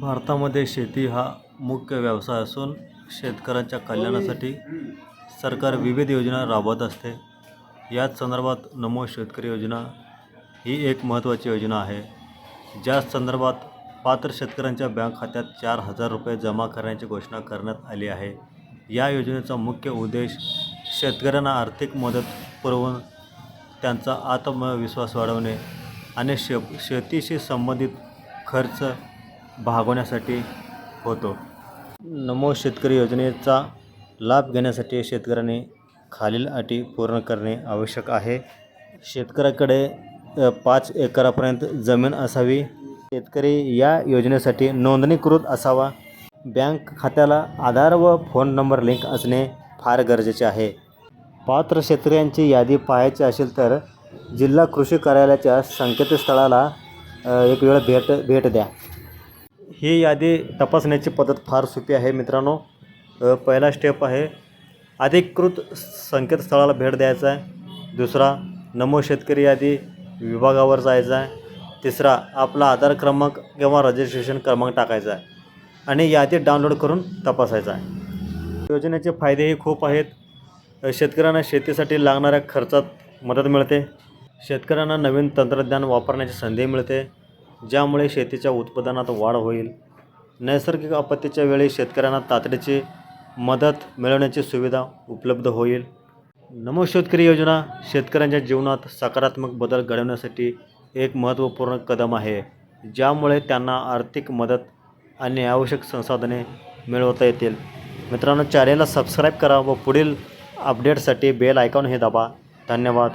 भारतामध्ये शेती हा मुख्य व्यवसाय असून शेतकऱ्यांच्या कल्याणासाठी सरकार विविध योजना राबवत असते. याच संदर्भात नमो शेतकरी योजना ही एक महत्त्वाची योजना आहे. ज्या संदर्भात पात्र शेतकऱ्यांच्या बँक खात्यात चार हजार रुपये जमा करण्याची घोषणा करण्यात आली आहे. या योजनेचा मुख्य उद्देश शेतकऱ्यांना आर्थिक मदत पुरवून त्यांचा आत्मविश्वास वाढवणे आणि शे शेतीशी संबंधित खर्च भागवण्यासाठी होतो. नमो शेतकरी योजनेचा लाभ घेण्यासाठी शेतकऱ्याने खालील अटी पूर्ण करणे आवश्यक आहे. शेतकऱ्याकडे पाच एकरापर्यंत जमीन असावी. शेतकरी या योजनेसाठी नोंदणीकृत असावा. बँक खात्याला आधार व फोन नंबर लिंक असणे फार गरजेचे आहे. पात्र शेतकऱ्यांची यादी पाहायची असेल तर जिल्हा कृषी कार्यालयाच्या संकेतस्थळाला एक वेळ भेट भेट द्या. ही यादी तपासण्याची पद्धत फार सोपी आहे मित्रांनो. पहिला स्टेप आहे अधिकृत संकेतस्थळाला भेट द्यायचा आहे. दुसरा नमो शेतकरी यादी विभागावर जायचा आहे. तिसरा आपला आधार क्रमांक किंवा रजिस्ट्रेशन क्रमांक टाकायचा आहे. आणि यादी डाउनलोड करून तपासायचा आहे. योजनेचे फायदेही खूप आहेत. शेतकऱ्यांना शेतीसाठी लागणाऱ्या खर्चात मदत मिळते. शेतकऱ्यांना नवीन तंत्रज्ञान वापरण्याची संधी मिळते. ज्यामुळे शेतीच्या उत्पादनात वाढ होईल. नैसर्गिक आपत्तीच्या वेळी शेतकऱ्यांना तातडीची मदत मिळवण्याची सुविधा उपलब्ध होईल. नमो शेतकरी योजना शेतकऱ्यांच्या जीवनात सकारात्मक बदल घडवण्यासाठी एक महत्त्वपूर्ण कदम आहे ज्यामुळे त्यांना आर्थिक मदत आणि आवश्यक संसाधने मिळवता येतील. मित्रांनो चॅनेलला सबस्क्राईब करा व पुढील अपडेटसाठी बेल आयकॉन हे दाबा. धन्यवाद.